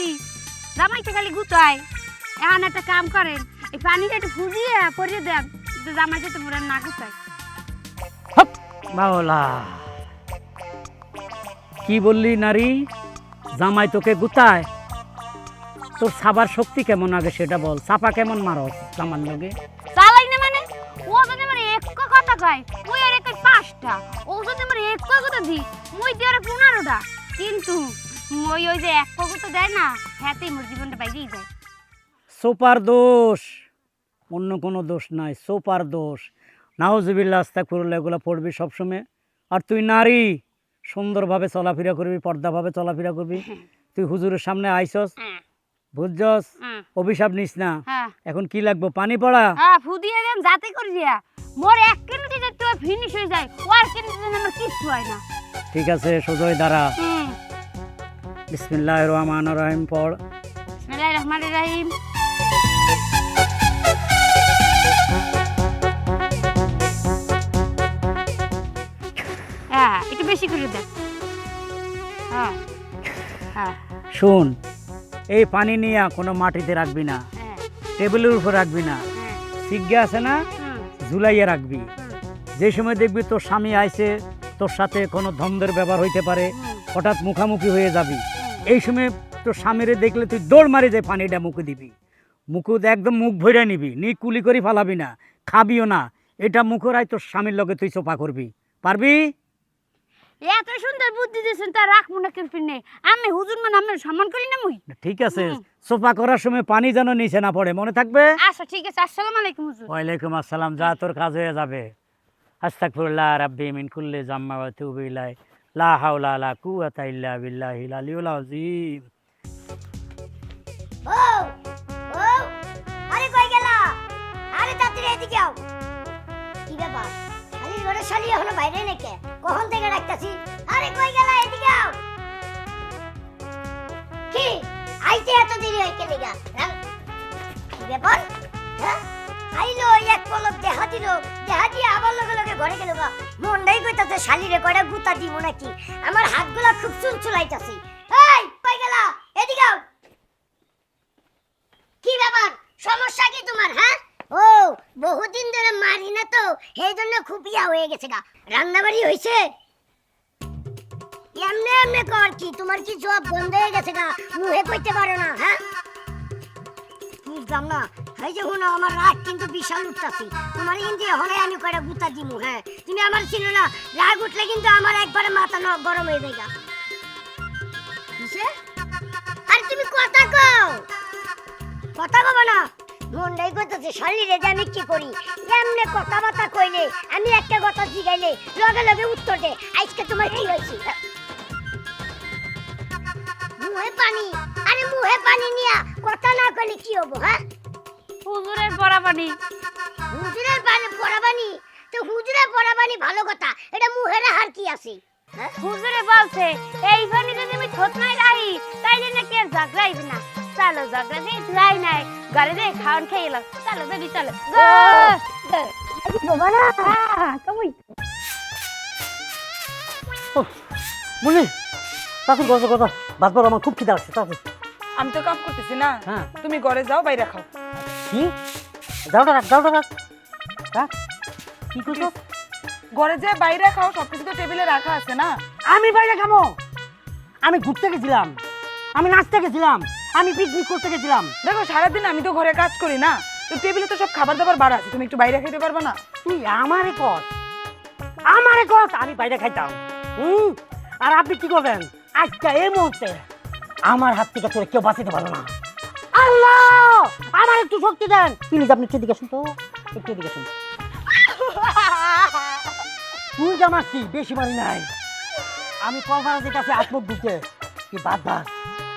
করছি জামাইটা খালি গুতায়। এখন একটা কাম করেন এই পানিটা একটু ফুজিয়ে পরিয়ে দেন তো জামাই মোরা না গুতায়। বাবলা কি বললি নারী? জামাই তোকে গুতায়। তোর সাবার শক্তি কেমন আগে সেটা বল। চাপা কেমন মারস জামার লগে? চালাই না মানে? ও যদি আমার এক কথা কয় মুই আর একটা পাঁচটা। ও যদি আমার এক কথা দি মুই দিয়ে আর পনেরোটা। কিন্তু মই ওই যে এক কথা দেয় না হ্যাঁতেই মোর জীবনটা বাইরেই যায়। সোপার দোষ অন্য কোনো দোষ নাই সোপার দোষ। আস্তা করলে এগুলো পড়বি সবসময়। আর তুই নারী সুন্দরভাবে চলাফেরা করবি পর্দাভাবে চলাফেরা করবি। তুই হুজুরের সামনে আইসস বুঝছস? অভিশাপ নিস না। হ্যাঁ। এখন কি লাগবো পানি পড়া? হ্যাঁ ফুদিয়ে দেন যাতে করি দিয়া মোর এক কেনুতে ফিনিশ হয়ে যায়। যেন আমার কিচ্ছু হয় না। ঠিক আছে সোজয় হুম। বিসমিল্লাহ রহমান রহিম পড়। বিসমিল্লাহির রহমানির রহিম। হ্যাঁ একটু বেশি করে দেন। হ্যাঁ হ্যাঁ। শুন এই পানি নিয়ে কোনো মাটিতে রাখবি না টেবিলের উপর রাখবি না সিগ্গে আছে না? ঝুলাইয়া রাখবি। যে সময় দেখবি তোর স্বামী আইছে তোর সাথে কোনো ধন্দের ব্যবহার হইতে পারে হঠাৎ মুখামুখি হয়ে যাবি। এই সময় তোর স্বামীরে দেখলে তুই দৌড় মারি যে পানিটা মুখে দিবি। মুখে একদম মুখ ভরে নিবি নি কুলি করি ফালাবি না খাবিও না। এটা মুখরাই তোর স্বামীর লগে তুই চোপা করবি। পারবি? এত সুন্দর বুদ্ধি দিয়েছেন তা রাখব না কেন পিনে। আমি হুজুর মানে আমি সম্মান করি না মুই? ঠিক আছে। সোপা করার সময় পানি যেন নিচে না পড়ে মনে থাকবে? আচ্ছা ঠিক আছে আসসালামু আলাইকুম হুজুর। ওয়ালাইকুম আসসালাম যা তোর কাজ হয়ে যাবে। আস্তাগফিরুল্লাহ রাব্বি মিন কুল্লি জাম্মা ওয়া তুবু লা হাওলা লা কুওয়াতা ইল্লা বিল্লাহিল আলিয়্যিল আযীম। ও ও আরে কই গেলা? আরে তাড়াতাড়ি এদিকে আও। কি ব্যাপার? খালি ঘরে শালি এখনও বাইরে নাকি? কখন থেকে ডাকতাছি? আরে কই গেলা এদিকে আও। কি? আইতে এত দেরি হয়ে গেলে গা? রাম, কি ব্যাপার? হ্যাঁ? আইলো এক পলক দেহা দিল, দেহা দিয়ে আবার লগে লগে ঘরে গেল গা। মনটাই কইতাছে, শালিরে, কয়টা গুতা দিব নাকি? আমার হাতগুলা খুব চুলচুলাইতাছি এই, কই গেলা? এদিকে আও। কি ব্যাপার? সমস্যা কি তোমার হ্যাঁ? ও, বহুদিন ধরে মারি না তো সেই জন্য খুব ইয়া হয়ে গেছে গা। রান্নাবাড়ি হয়েছে এমনে এমনে কর কি, তোমার কি জব বন্ধ হয়ে গেছে গা? মুহে কইতে পারো না হ্যাঁ? বুঝলাম না। এই যে হুনো আমার রাগ কিন্তু বিশাল উঠতাছি তোমার কিন্তু হলে আমি কয়টা গুতা দিমু হ্যাঁ? তুমি আমার ছিল না, রাগ উঠলে কিন্তু আমার একবারে মাথা ন গরম হয়ে যায়? আরে তুমি কথা কও। কথা কব না। মনটাই কইতেছে শরীরে যে আমি কি করি? এমনি কথাবার্তা কইলে, আমি একটা কথা জিগাইলে, লগে লগে উত্তর দে। আজকে তোমার কি হয়েছে? মুহে পানি। আরে মুহে পানি নিয়া কথা না কইলে কি হব হ্যাঁ? হুজুরের পড়া পানি হুজুরের পানি পড়াবানি তো হুজুরের পড়াবানি ভালো কথা এটা মুহের হার কি আছে? হ্যাঁ? হুজুরে বলছে এই পানি যদি আমি থত নাই রাহি তাইলে নাকি আর ঝগড়াইবে না। চলো ঝগড়া দিয়ে ধুলাই নাই ঘরে দিয়ে খাওয়ান খেয়ে এলাম। চলো বেবি চলো। বুঝলি তাতে কথা কথা বাদ বাদ আমার খুব খিদা আসছে তাতে আমি তো কাম করতেছি না। হ্যাঁ। তুমি ঘরে যাও বাইরে খাও। কি? যাওটা রাখ যাওটা রাখ রাখ কি করছ? ঘরে যে বাইরে খাও সবকিছু তো টেবিলে রাখা আছে না। আমি বাইরে খাব। আমি ঘুরতে গেছিলাম। আমি নাচতে গেছিলাম। আমি পিকনিক করতে গেছিলাম। দেখো সারাদিন আমি তো ঘরে কাজ করি না। তো টেবিলে তো সব খাবার দাবার বাড়া আছে। তুমি একটু বাইরে খেতে পারবে না? তুই আমারে কর আমারে কর আমি বাইরে খাইতাম। হুম? আর আপনি কি করবেন? আজকে এই মুহূর্তে আমার হাত থেকে তোরে কেউ বাঁচাতে পারবে না। আল্লাহ! আমার একটু শক্তি দেন। প্লিজ আপনি একটু দিকে শুনতো একটু দিকে শুন তুই মারছি বেশি মারি নাই। আমি কল্পনা যেটাছে আত্মক দিতে। তুই বাদ বাদ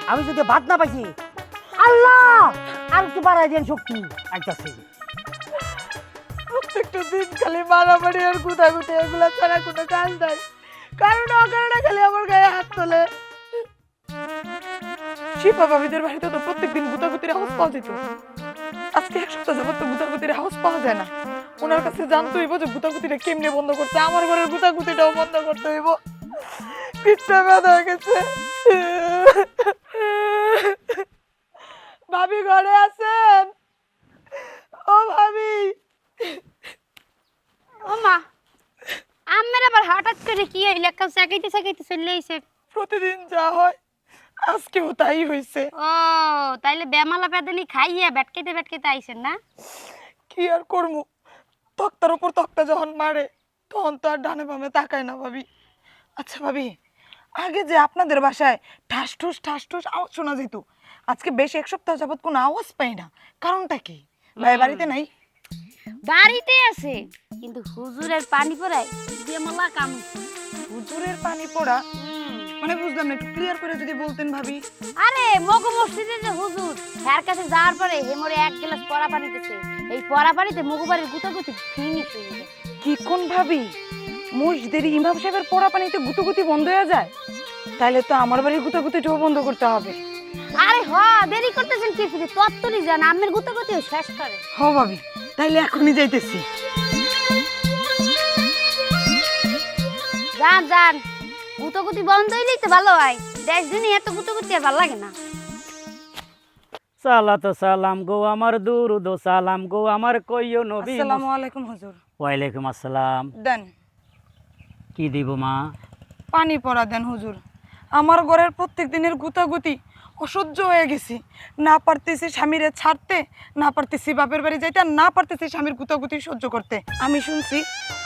আমি যদি বাদ না পাইছি আল্লাহ! আর একটু বাড়াই দেন শক্তি। আইতাছি। প্রত্যেকটা দিন খালি মারামারি আর গুতাগুতি এগুলো ছাড়া কোনো কাজ নাই। কারণ অকারণে শিপা ভাবিদের বাড়িতে তো প্রত্যেকদিন গুতাগুতির আওয়াজ পাওয়া যেত। আজকে এক সপ্তাহ যাবত তো গুতাগুতির আওয়াজ পাওয়া যায় না। ওনার কাছে জানতে হইব যে গুতাগুতিটা কেমনে বন্ধ করতে আমার ঘরের গুতাগুতিটাও বন্ধ করতে হইব। পিঠটা ব্যথা হয়ে গেছে। ভাবি ঘরে আছেন? ও ভাবি। ও মা আমের আবার হঠাৎ করে কি হইল? একটা চাকাইতে চাকাইতে চলে আইছে। প্রতিদিন যা হয় আজকেও তাই হয়েছে ও তাইলে বেমালা পেদানি খাইয়া বেটকাইতে বেটকাইতে আইছেন না? কি আর করব তক্তার উপর তক্তা যখন মারে তখন তো আর ডানে বামে তাকায় না ভাবি। আচ্ছা ভাবি আগে যে আপনাদের বাসায় ঠাস ঠুস ঠাস ঠুস আওয়াজ শোনা যেত আজকে বেশ এক সপ্তাহ যাবত কোনো আওয়াজ পাই না। কারণটা কি? ভাই বাড়িতে নাই? বাড়িতে আছে কিন্তু হুজুরের পানি পড়ায় বেমালা কাম হুজুরের পানি পড়া। মানে বুঝলাম না একটু ক্লিয়ার করে যদি বলতেন ভাবি। আরে মগো মসজিদে যে হুজুর তার কাছে যাওয়ার পরে হেমরে এক গ্লাস পরা পানিতেছে এই পরা পানিতে মগু বাড়ির গুতাগুতি ফিনিশ হয়ে গেছে কি কোন ভাবি? মসজিদের ইমাম সাহেবের পড়া পানিতে গুতুগুতি বন্ধ হয়ে যায়? তাহলে তো আমার বাড়ির গুতাগুতিটাও বন্ধ করতে হবে। আরে হ দেরি করতেছেন কি ফিরে? তত্তরই যান আমের গুতাগুতিও শেষ করে। হ ভাবি তাইলে এখনই যাইতেছি। যান যান। গুতাগুতি বন্ধ হইলেই তো ভালো হয়। দেশ দিনই এত গুতাগুতি আর ভালো লাগে না। সালাত সালাম গো আমার দুরুদ সালাম গো আমার কইও নবী। আসসালামু আলাইকুম হুজুর। ওয়ালাইকুম আসসালাম। দেন। কি দিব মা? পানি পড়া দেন হুজুর। আমার ঘরের প্রত্যেক দিনের গুতাগুতি অসহ্য হয়ে গেছি। না পারতেছি স্বামীরে ছাড়তে না পারতেছি বাপের বাড়ি যাইতে আর না পারতেছি স্বামীর গুতাগুতি সহ্য করতে। আমি শুনছি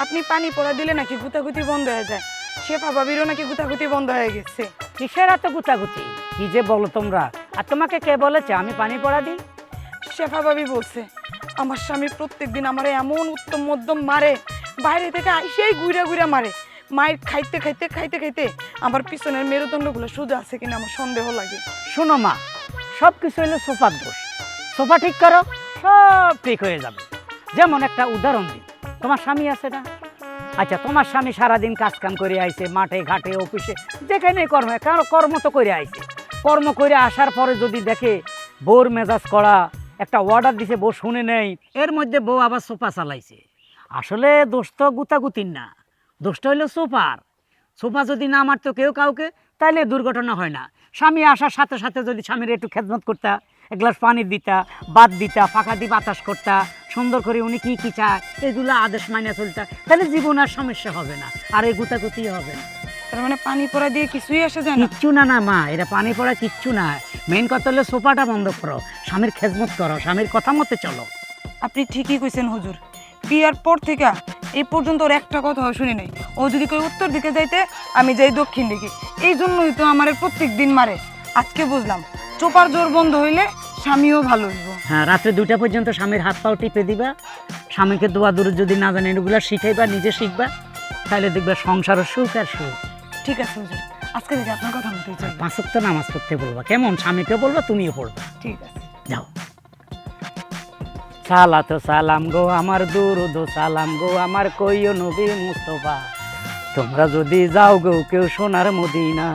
আপনি পানি পড়া দিলে নাকি গুতাগুতি বন্ধ হয়ে যায়। শেফা বাবিরও নাকি গুতাগুতি বন্ধ হয়ে গেছে। কিসের এত গুতাগুতি? কি যে বলো তোমরা? আর তোমাকে কে বলেছে? আমি পানি পড়া দিই? শেফা বাবি বলছে আমার স্বামী প্রত্যেক দিন আমার এমন উত্তম মধ্যম মারে বাইরে থেকে আইসেই ঘুরে ঘুরে মারে। মায়ের খাইতে খাইতে খাইতে খাইতে আমার পিছনের মেরুদণ্ডগুলো সোজা আছে কিনা আমার সন্দেহ লাগে। শোনো মা সব কিছু হলো সোফার দোষ। সোফা ঠিক করো সব ঠিক হয়ে যাবে। যেমন একটা উদাহরণ দিই তোমার স্বামী আছে না? আচ্ছা তোমার স্বামী সারাদিন কাজ কাম করে আইছে, মাঠে, ঘাটে, অফিসে যেখানে কর্ম, কারও কর্ম তো করে আইছে। কর্ম করে আসার পরে যদি দেখে বউর মেজাজ করা একটা অর্ডার দিছে, বউ শুনে নেই, এর মধ্যে বউ আবার সোফা চালাইছে। আসলে দোষ তো গুতাগুতির না, দোষটা হলো সোফার। সোফা যদি না মারতো কেউ কাউকে তাহলে দুর্ঘটনা হয় না। স্বামী আসার সাথে সাথে যদি স্বামীর একটু খেদমত করতা, এক গ্লাস পানি দিতা, বাদ দিতা, ফাঁকা দিয়ে বাতাস করতা সুন্দর করে উনি কি কি চায় এগুলো আদেশ মাইনে চলতা। তাহলে জীবন আর সমস্যা হবে না আর এই গুতাগুতি হবে না। তার মানে পানি পড়া দিয়ে কিছুই আসে যায় কিচ্ছু না না মা এটা পানি পড়া কিচ্ছু না। মেন কথা হলো সোফাটা বন্ধ করো স্বামীর খেদমত করো স্বামীর কথা মতে চলো। আপনি ঠিকই কইছেন হুজুর। বিয়ার পর থেকে এই পর্যন্ত ওর একটা কথাও শুনি নাই। ও যদি কই উত্তর দিকে যাইতে আমি যাই দক্ষিণ দিকে। এই জন্যই তো আমার প্রত্যেক দিন মারে। আজকে বুঝলাম চোপার জোর বন্ধ হইলে স্বামীও ভালো হইব। হ্যাঁ রাত্রে দুইটা পর্যন্ত স্বামীর হাত পাও টিপে দিবা। স্বামীকে দোয়া দূর যদি না জানেন এগুলো শিখাইবা নিজে শিখবা। তাহলে দেখবে সংসারও সুখ আর সুখ। ঠিক আছে হুজুর। আজকে যদি আপনার কথা চাই পাঁচক তো নামাজ পড়তে বলবা। কেমন? স্বামীকে বলবা তুমিও পড়বা। ঠিক আছে। যাও। সালাত সালাম গো আমার দুরুদ সালাম গো আমার কইও নবী মুস্তফা। তোমরা যদি যাও গো কেউ সোনার মদিনা।